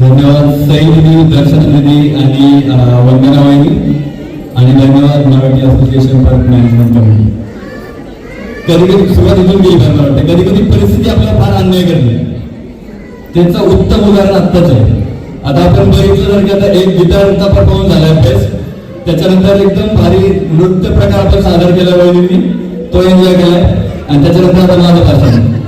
दिदी दर्शन दिदी आणि वंदना वाहिनी आणि धन्यवाद Marathi association park management committee. कधी कधी सुरुवात इथून गेली मला वाटतं. कधी कधी परिस्थिती आपल्याला फार अन्याय करते. त्याचं उत्तम उदाहरण आत्ताच आहे. आता आपण बघितलं जर की आता एक गिटारचा परफॉर्मन्स झाला बेस्ट त्याच्यानंतर एकदम भारी नृत्य प्रकार आपण सादर केला वहिनींनी. तो एन्जॉय केलाय. आणि त्याच्यानंतर आता माझं भाषण.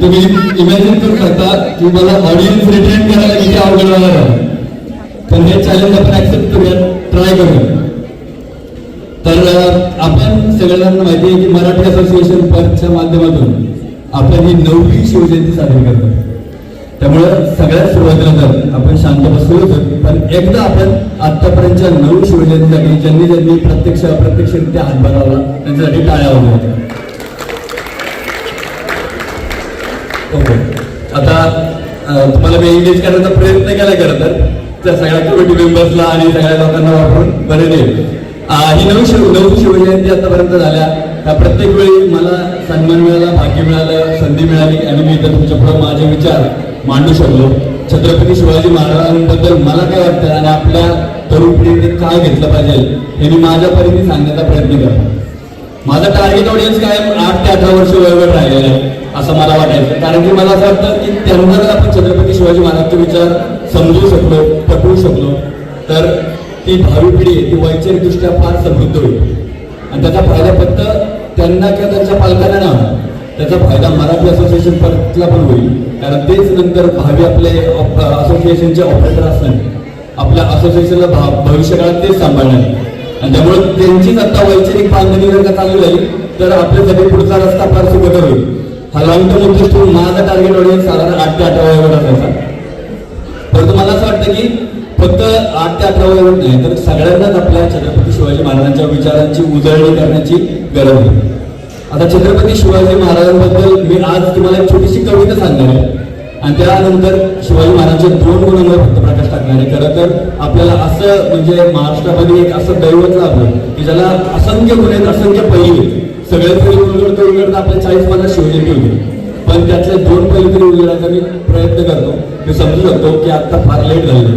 तुम्ही इमॅजिन करू शकता की मला ऑडियन्स रिटेन करायला किती अवघड होणार आहे. तर हे चॅलेंज आपण ऍक्सेप्ट करूया ट्राय करूया. तर आपण सगळ्यांना माहिती आहे की मराठी असोसिएशन पदच्या माध्यमातून आपण ही नववी शिवजयंती साजरी करतो त्यामुळं सगळ्यात सुरुवातीला तर आपण शांत बसलो होतो पण एकदा आपण आतापर्यंतच्या नऊ शिवजयंतीसाठी ज्यांनी ज्यांनी प्रत्यक्ष अप्रत्यक्षरित्या हातभार लावला त्यांच्यासाठी टाळ्या होत्या ओके. आता तुम्हाला मी एंगेज करण्याचा प्रयत्न केला खरं तर. त्या सगळ्या कमिटी मेंबर्सला आणि सगळ्या लोकांना वापरून बरे देईल ही नऊ शिव नऊ शिवजयंती आतापर्यंत झाल्या. त्या प्रत्येक वेळी मला सन्मान मिळाला भाग्य मिळालं संधी मिळाली आणि मी इथं तुमच्यापुढे माझे विचार मांडू शकलो. छत्रपती शिवाजी महाराजांबद्दल मला काय वाटतं आणि आपल्या तरुण पिढीने काय घेतलं पाहिजे हे मी माझ्या परीने सांगण्याचा प्रयत्न करतो. माझा टार्गेट ऑडियन्स काय आठ ते अठरा वर्ष वयोगट राहिलेला आहे. असं मला वाटायचं कारण की मला असं वाटतं की त्यांना जर आपण छत्रपती शिवाजी महाराजचे विचार समजू शकलो पटवू शकलो तर ती भावी पिढी ती वैचारिकदृष्ट्या फार समृद्ध होईल. आणि त्याचा फायदा फक्त त्यांना किंवा त्यांच्या पालकांना ना त्याचा फायदा मराठी असोसिएशन परतला पण होईल. कारण तेच नंतर भावी आपले असोसिएशनचे ऑपरेटर असणार आपल्या असोसिएशनला भा- भविष्यकाळात तेच सांभाळणार आणि त्यामुळे त्यांचीच आता वैचारिक बांधणी जर का चालू राहील तर आपल्यासाठी पुढचा रस्ता फार सुखकर होईल. हा लॉंग टर्म माझा टार्गेट ऑडियन्स साधारण आठ ते अठरा वयोगट असायचा परंतु मला असं वाटतं की फक्त आठ ते अठरा वयोगट नाही तर सगळ्यांनाच आपल्या छत्रपती शिवाजी महाराजांच्या विचारांची उजळणी करण्याची गरज आहे. आता छत्रपती शिवाजी महाराजांबद्दल मी आज तुम्हाला एक छोटीशी कविता सांगणार आहे. आणि त्यानंतर शिवाजी महाराजांचे दोन गुणांवर फक्त प्रकाश टाकणार आहे. खरं तर आपल्याला असं म्हणजे महाराष्ट्रामध्ये एक असं दैवत लाभलं की ज्याला असंख्य गुण आहेत असंख्य पैलू आहेत. सगळे पैलू उलगडता उलगडता आपल्या चाळीस पन्नास शिवजयंती होती पण त्यातले दोन पैलू तरी उलगडायचा मी प्रयत्न करतो. मी समजू शकतो की आता फार लेट झाले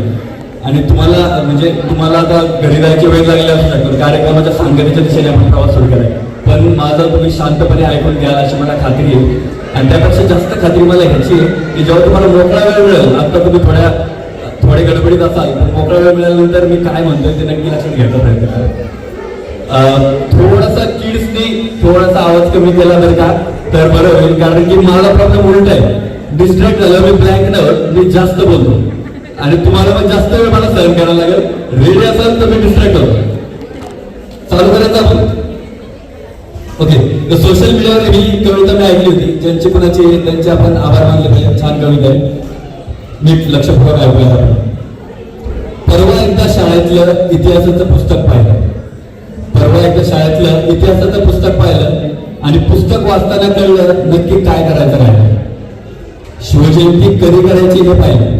आणि तुम्हाला म्हणजे तुम्हाला आता घरी जायची वेळ लागली असू शकतो कार्यक्रमाच्या सांगण्याच्या दिशेने आपण प्रवास सुरू कराय पण माझं तुम्ही शांतपणे ऐकून घ्याल अशी मला खात्री आहे. आणि त्यापेक्षा जास्त खात्री मला ह्याची आहे की जेव्हा तुम्हाला मोकळा वेळ मिळेल आता तुम्ही थोड्या थोडे गडबडीत असाल पण मोकळा वेळ मिळाल्यानंतर मी काय म्हणतोय ते नक्की लक्षात घ्यायचा प्रयत्न करा थोडासा किड्सनी थोडासा आवाज कमी केला तर का? तर बरं होईल कारण की माझा प्रॉब्लेम उलट आहे. डिस्ट्रॅक्ट झालं मी ब्लँक मी जास्त बोलतो. आणि तुम्हाला पण जास्त वेळ मला सहन करायला लागेल. रेडी असाल तर मी डिस्ट्रॅक्ट होतो. चालू करायचं आपण? ओके तर सोशल मीडियावर ही कविता मी ऐकली होती. ज्यांची कोणाची त्यांचे आपण आभार मानले पाहिजे. छान कविता आहे. नीट लक्षपूर्वक ऐकूया परवा एकदा शाळेतलं इतिहासाचं पुस्तक पाहिलं. तेव्हा एकदा शाळेतलं इतिहासाचं पुस्तक पाहिलं आणि पुस्तक वाचताना कळलं नक्की काय करायचं राहिलं. शिवजयंती कधी करायची हे पाहिलं.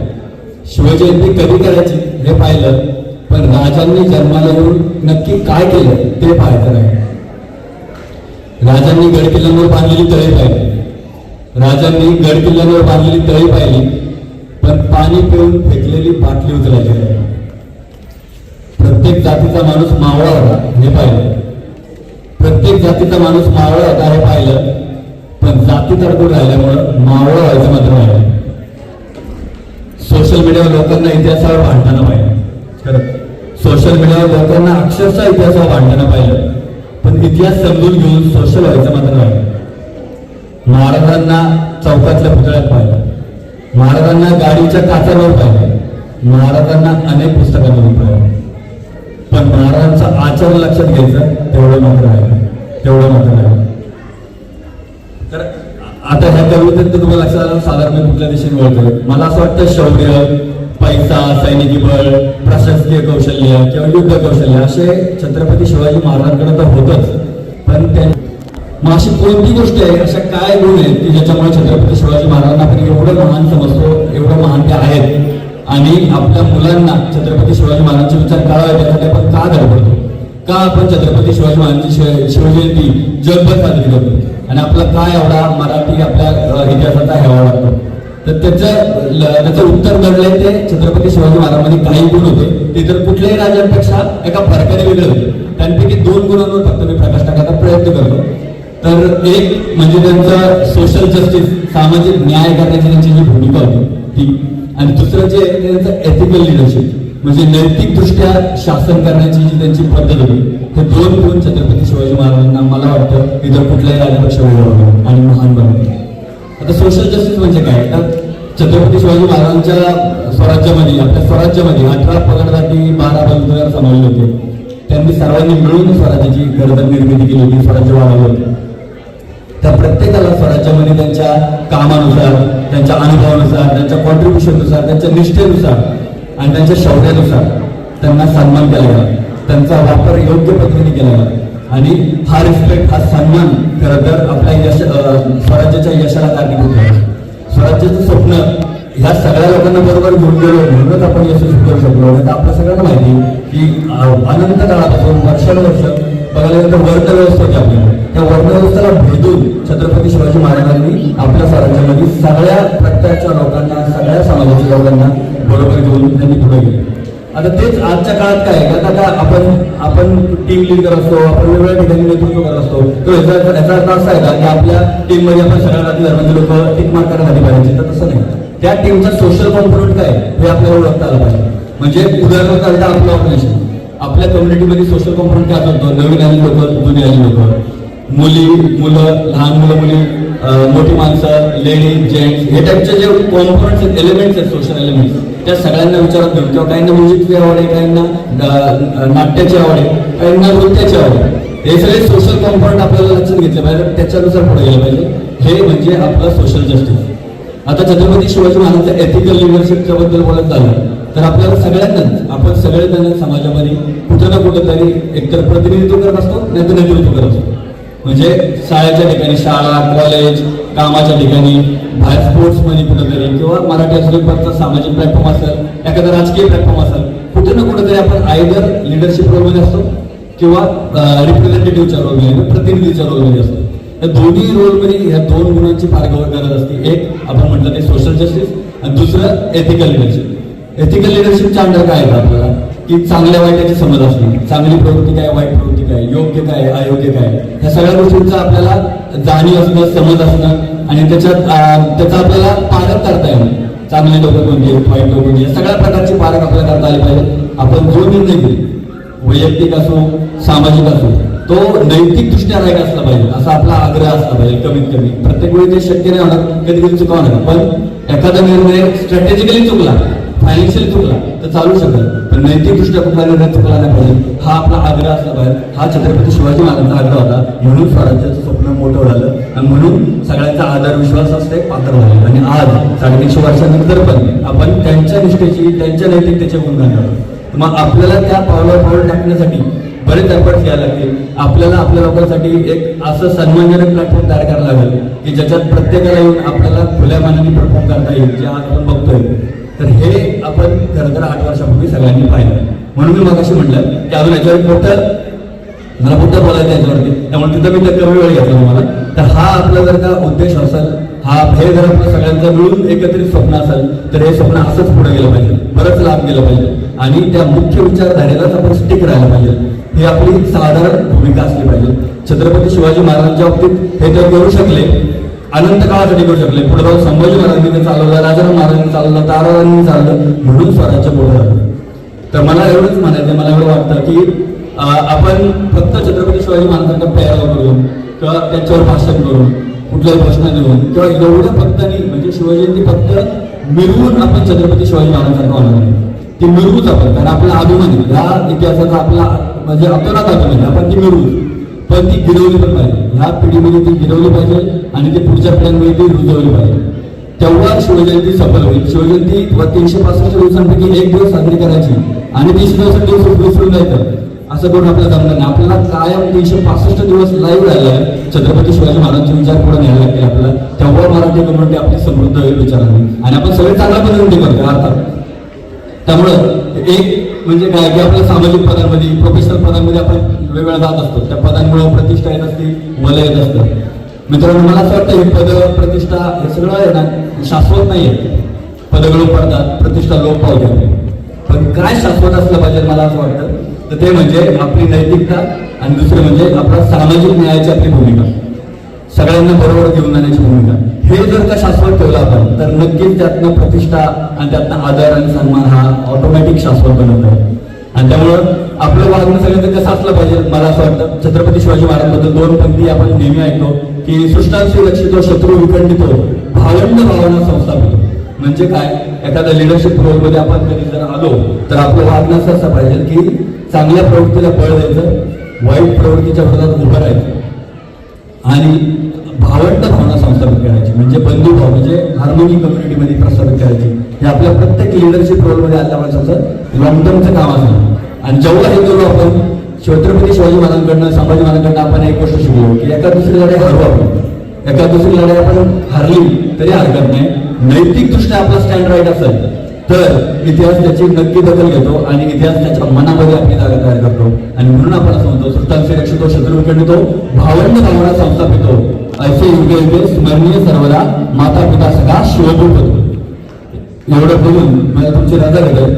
शिवजयंती कधी करायची हे पाहिलं. पण राजांनी जन्माला येऊन नक्की काय केलं ते पाहायचं राहिलं. राजांनी गड किल्ल्यांवर बांधलेली तळी पाहिली. राजांनी गड किल्ल्यांवर बांधलेली तळी पाहिली. पण पाणी पिऊन फेकलेली बाटली उचलायची प्रत्येक जातीचा माणूस मावळा होता हे पाहिलं. प्रत्येक जातीचा माणूस मावळा होता हे पाहिलं. पण जाती तडकून राहिल्यामुळं मावळा व्हायचं मात्र नाही. सोशल मीडियावर लोकांना इतिहासावर भांडताना पाहिलं. खरं. सोशल मीडियावर लोकांना अक्षरशः इतिहासावर भांडताना पाहिलं. पण इतिहास समजून घेऊन सोशल व्हायचं मात्र नाही. महाराजांना चौकातल्या पुतळ्यात पाहिलं. महाराजांना गाडीच्या काचावर पाहिलं. महाराजांना अनेक पुस्तकांमधून पाहिलं. पण महाराजांचा आचार लक्षात घ्यायचं तेवढं मात्र आहे. तेवढं मात्र आहे. तर आता ह्या कवितेत तुम्हाला लक्षात आलं साधारण मी कुठल्या दिशेने वळतोय. मला असं वाटतं शौर्य पैसा सैनिकी बळ प्रशासकीय कौशल्य किंवा युद्ध कौशल्य असे छत्रपती शिवाजी महाराजांकडे तर होतच. पण ते मग अशी कोणती गोष्ट आहे अशा काय गुण आहेत की ज्याच्यामुळे छत्रपती शिवाजी महाराजांना आपण एवढं महान समजतो एवढं महान ते आहेत? आणि आपल्या मुलांना छत्रपती शिवाजी महाराजांचे विचार कळावे त्यासाठी आपण का धडपडतो का आपण छत्रपती शिवाजी महाराजांची शिवजयंती जगभर साजरी करतो आणि आपला काय एवढा मराठी आपल्या इतिहासाचा हेवा वाटतो तर त्याचं त्याचं उत्तर घडलंय ते छत्रपती शिवाजी महाराजांमध्ये काही गुण होते. ते तर कुठल्याही राजांपेक्षा एका फरकाने वेगळे होते. त्यांपैकी दोन गुणांवर फक्त मी प्रकाश टाकायचा प्रयत्न करतो. तर एक म्हणजे त्यांचं सोशल जस्टिस सामाजिक न्याय करण्याची त्यांची जी भूमिका होती ती आणि दुसरं जे आहे त्यांचं एथिकल लिडरशिप म्हणजे नैतिकदृष्ट्या शासन करण्याची जी त्यांची पद्धत होती हे दोन गुण छत्रपती शिवाजी महाराजांना मला वाटतं इतर कुठल्याही राजपक्ष वेगळं आणि महान बनवते आता सोशल जस्टिस म्हणजे काय? तर छत्रपती शिवाजी महाराजांच्या स्वराज्यामध्ये आपल्या स्वराज्यामध्ये अठरा पगडदाटी बारा बंधुदार समावले होते. त्यांनी सर्वांनी मिळून स्वराज्याची गरज निर्मिती केली होती स्वराज्य वाढवलं होतं. त्या प्रत्येकाला स्वराज्यामध्ये त्यांच्या कामानुसार त्यांच्या अनुभवानुसार त्यांच्या कॉन्ट्रीब्युशननुसार त्यांच्या निष्ठेनुसार आणि त्यांच्या शौर्यानुसार त्यांना सन्मान केला गेला. त्यांचा वापर योग्य पद्धतीने केला गेला. आणि हा रिस्पेक्ट हा सन्मान खरं तर आपल्या यश स्वराज्याच्या यशाला कारणीभूत आहे स्वराज्याचं स्वप्न ह्या सगळ्या लोकांना बरोबर घेऊन गेलो म्हणूनच आपण यशस्वी करू शकलो. नाही तर आपल्या सगळ्यांना माहिती आहे की अनंत काळापासून वर्षानुवर्ष बघायला गेलं तर वर्ण व्यवस्था होती आपल्याकडे. त्या वर्णव्यवस्थेला भेदून छत्रपती शिवाजी महाराजांनी आपल्या स्वराज्यामध्ये सगळ्या प्रकारच्या लोकांना सगळ्या समाजाच्या लोकांना बरोबर घेऊन त्यांनी पुढे गेले. आता तेच आजच्या काळात काय आहे? आता आपण आपण टीम लीड करत असतो आपण वेगवेगळ्या ठिकाणी नेतृत्व करत असतो. तर याचा याचा अर्थ असा आहे का की आपल्या टीममध्ये आपण सगळ्या जाती धर्माचे लोक टिक मार्क करण्यासाठी पाहिजे? तर तसं नाही. त्या टीमचा सोशल कॉम्पोनंट काय हे आपल्याला ओळखता आलं पाहिजे. म्हणजे उदाहरणार्थ आता आपलं ऑर्गनायझेशन आपल्या कम्युनिटीमध्ये सोशल कॉम्पोनंट काय असतो नवीन आली लोक जुनी आली लोक. मुली मुलं लहान मुलं मुली मोठी माणसं लेडीज जेंट्स हे टाईपचे जे कॉम्पोनंट्स आहेत एलिमेंट्स आहेत सोशल एलिमेंट्स त्या सगळ्यांना विचारात घेऊन किंवा काहींना म्युझिकची आवड आहे काहींना नाट्याची आवड आहे काहींना नृत्याची आवड आहे. हे सगळे सोशल कॉम्पोनंट आपल्याला लक्षात घेतले पाहिजे त्याच्यानुसार पुढे गेलं पाहिजे. हे म्हणजे आपलं सोशल जस्टिस आता छत्रपती शिवाजी महाराजांच्या एथिकल लिडरशिपच्या बद्दल बोलत झालं तर आपल्याला सगळ्यांनाच आपण सगळे जण समाजामध्ये कुठं ना कुठं तरी एकतर प्रतिनिधित्व करत असतो नाही तर नेतृत्व करत असतो. म्हणजे शाळेच्या ठिकाणी शाळा कॉलेज कामाच्या ठिकाणी बाहेर स्पोर्ट्स कुठंतरी किंवा मराठी असल्यापर्यंत सामाजिक प्लॅटफॉर्म असेल एखादा राजकीय प्लॅटफॉर्म असेल कुठे ना कुठेतरी आपण आयदर लिडरशिप रोलमध्ये असतो किंवा रिप्रेझेंटेटिव्हच्या रोलमध्ये प्रतिनिधीच्या रोलमध्ये असतो. या दोन्ही रोलमध्ये ह्या दोन गुणांची फार गरज असते. एक आपण म्हटलं ते सोशल जस्टिस आणि दुसरं एथिकल लिडरशिप एथिकल लिडरशिपच्या अंडर काय येतं आपल्याला? की चांगल्या वाईटाची समज असणे चांगली प्रवृत्ती काय वाईट प्रवृत्ती काय योग्य काय अयोग्य काय? ह्या सगळ्या गोष्टींचा आपल्याला जाणीव असणं समज असणं आणि त्याच्यात त्याचा आपल्याला पारख करता येणं. चांगले लोक कोणते वाईट लोक कोणते सगळ्या प्रकारची पारख आपल्याला करता आली पाहिजे आपण जो निर्णय घेऊ वैयक्तिक असो सामाजिक असो तो नैतिकदृष्ट्या राईट असला पाहिजे. असा आपला आग्रह असला पाहिजे कमीत कमी प्रत्येक वेळी ते शक्य नाही होणार कधी कधी चुका होणार. पण एखादा निर्णय स्ट्रॅटेजिकली चुकला फायनान्शियल चुकला तर चालू शकेल. पण नैतिकदृष्ट्या कुठला निर्णय चुकला नाही पाहिजे. हा आपला आग्रह असला पाहिजे. हा छत्रपती शिवाजी महाराजांचा आग्रह होता. म्हणून स्वराज्याचं स्वप्न मोठं झालं. आणि म्हणून सगळ्यांचा आधार विश्वास असते पात्र झालं. आणि आज साडेतीनशे वर्षानंतर पण आपण त्यांच्या निष्ठेची त्यांच्या नैतिकतेचे गुणगान करतो मग आपल्याला त्या पावलावर पाऊल टाकण्यासाठी बरेच एफर्ट्स घ्यायला लागतील आपल्याला आपल्या लोकांसाठी एक असं सन्मानजनक प्लॅटफॉर्म तयार करायला लागेल की ज्याच्यात प्रत्येकाला येऊन आपल्याला खुल्या मानाने परफॉर्म करता येईल जे आज आपण बघतोय. तर हे आपण खरं तर आठ वर्षापूर्वी सगळ्यांनी पाहिलं. म्हणून मी मगाशी म्हटलं की अजून याच्यावर मोठं मला मोठं बोलायचं याच्यावरती. त्यामुळे तिथं मी कमी वेळ घेतला मला तर हा आपला जर का उद्देश असेल हा हे जर आपलं सगळ्यांचं मिळून एकत्रित स्वप्न असेल तर हे स्वप्न असंच पुढे गेलं पाहिजे. बरंच लांब गेलं पाहिजे. आणि त्या मुख्य विचारधारेलाच आपण स्टिक राहायला पाहिजे. ही आपली साधारण भूमिका असली पाहिजे. छत्रपती शिवाजी महाराजांच्या बाबतीत हे तर करू शकले अनंत काळासाठी करू शकले. पुढे जाऊन संभाजी महाराजांनी चालवलं राजाराम महाराजांनी चालवलं तारारांनी चाललं म्हणून स्वराज्य पुढे झालं तर मला एवढंच म्हणायचं मला एवढं वाटतं की आपण फक्त छत्रपती शिवाजी महाराजांचा पेहराव करून किंवा त्यांच्यावर भाषण करून कुठलाही प्रश्न देऊन किंवा एवढं फक्त नाही म्हणजे शिवजयंती फक्त मिरवून आपण छत्रपती शिवाजी महाराजांसारखं होणार नाही. ती मिरवूच आपण कारण आपला अभिमान आहे. ह्या इतिहासाचा आपला म्हणजे अतोनात अभिमान आहे. आपण ती मिरवू. पण ती गिरवली पण पाहिजे. ह्या पिढीमध्ये ती गिरवली पाहिजे आणि ती पुढच्या पिढ्यांमध्ये ती रुजवली पाहिजे. तेव्हा शिवजयंती सफल होईल. शिवजयंती व तीनशे पासष्ट दिवसांपैकी एक दिवस साजरी करायची आणि तीनशे दिवस दिवस विसरून जायचं. असं करून आपल्याला जमणार नाही आपल्याला कायम तीनशे पासष्ट दिवस लाईव्ह राहिलाय छत्रपती शिवाजी महाराजांचे विचार पुढे न्यायला लागतील आपल्याला. तेव्हा मराठी कम्युनिटी आपली समृद्ध होईल विचारांनी. आणि आपण सगळे चांगला पद्धतीने करतो अर्थात. त्यामुळं एक म्हणजे काय की आपल्या सामाजिक पदांमध्ये प्रोफेशनल पदांमध्ये आपण वेगवेगळा जात असतो त्या पदांमुळे प्रतिष्ठा येत असते वलय येत असतं. मित्रांनो मला असं वाटतं हे पद प्रतिष्ठा हे सगळं आहे ना शाश्वत नाहीये. आहे पदगळ पडतात प्रतिष्ठा लोप पावते पण काय शाश्वत असलं पाहिजे मला असं वाटतं तर ते म्हणजे आपली नैतिकता आणि दुसरे म्हणजे आपला सामाजिक न्यायाची आपली भूमिका. सगळ्यांना बरोबर घेऊन जाण्याची भूमिका. हे जर का शाश्वत ठेवलं आपण तर नक्कीच त्यातनं प्रतिष्ठा आणि त्यातनं आदर आणि सन्मान हा ऑटोमॅटिक शाश्वत बनत आहे. आणि त्यामुळं आपलं वागणं सगळ्यांचं कसं असलं पाहिजे मला असं वाटतं. छत्रपती शिवाजी महाराजांबद्दल दोन पंक्ती आपण नेहमी ऐकतो की सृष्टांशी लक्षितो शत्रू विखंडितो भावंड भावना संस्थापितो म्हणजे काय? एखाद्या लिडरशिप रोलमध्ये आपण कधी जर आलो तर आपलं वागणं असं असं पाहिजे की चांगल्या प्रवृत्तीला बळ द्यायचं वाईट प्रवृत्तीच्या विरोधात उभं राहायचं. आणि भावंड भावना संस्थापित करायची म्हणजे बंधुभाव म्हणजे हार्मोनी कम्युनिटीमध्ये प्रस्थापित करायची. हे आपल्या प्रत्येक लिडरशिप रोलमध्ये आल्यामुळे लॉंग टर्मचं काम असतं आणि जेव्हा हे करू आपण छत्रपती शिवाजी महाराजांकडनं संभाजी महाराजांकडनं आपण एक गोष्ट शिकलो की एका दुसरी लढाई हरू आपण एका दुसरी लढाई आपण हरली तरी हरकत नाही. नैतिक दृष्ट्या आपला स्टँड राईट असेल तर इतिहास त्याची नक्की दखल घेतो आणि इतिहास त्याच्या मनामध्ये आपली जागा तयार करतो. आणि म्हणून आपण असं म्हणतो सुलतानचे रक्षितो शत्रू खेळतो भावंड भावना संस्थापितो. असे युगे युगे स्मरणीय सर्वदा माता पिता सगळा शिवभूत होतो. एवढं बोलून मला तुमचे राजा घेतोय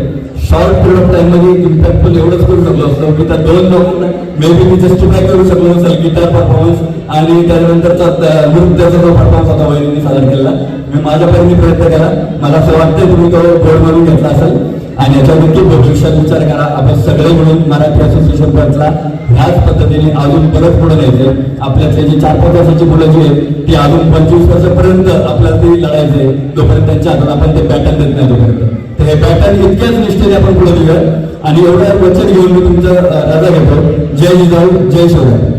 शॉर्ट पिरियड ऑफ टाइममध्ये इम्पॅक्टफुल एवढंच करू शकलो असतो. की त्या दोन लोकांना मे बी मी जस्टिफाय करू शकलो असेल. गिटार परफॉर्मन्स आणि त्यानंतरचा नृत्याचा जो परफॉर्मन्स होता वहिनी सादर केला मी माझ्या परीने प्रयत्न केला. मला असं वाटतंय तुम्ही तो बोर्ड मारून घेतला असेल. आणि याच्या देखील भविष्यात विचार करा. आपण सगळे मिळून मराठी असोसिएशन पंचला ह्याच पद्धतीने अजून परत पुढे न्यायचे आपल्यातले जे चार पाच वर्षाची मुलं जी आहेत ती अजून पंचवीस वर्षापर्यंत आपल्याला ते लढायचंय. जोपर्यंत त्यांच्या हातात आपण ते पॅटर्न देत नाही तोपर्यंत. तर हे पॅटर्न इतक्याच निष्ठेने आपण पुढे देऊया आणि एवढं वचन घेऊन मी तुमचं रजा घेतो. जय जिजाऊ जय शिवराय.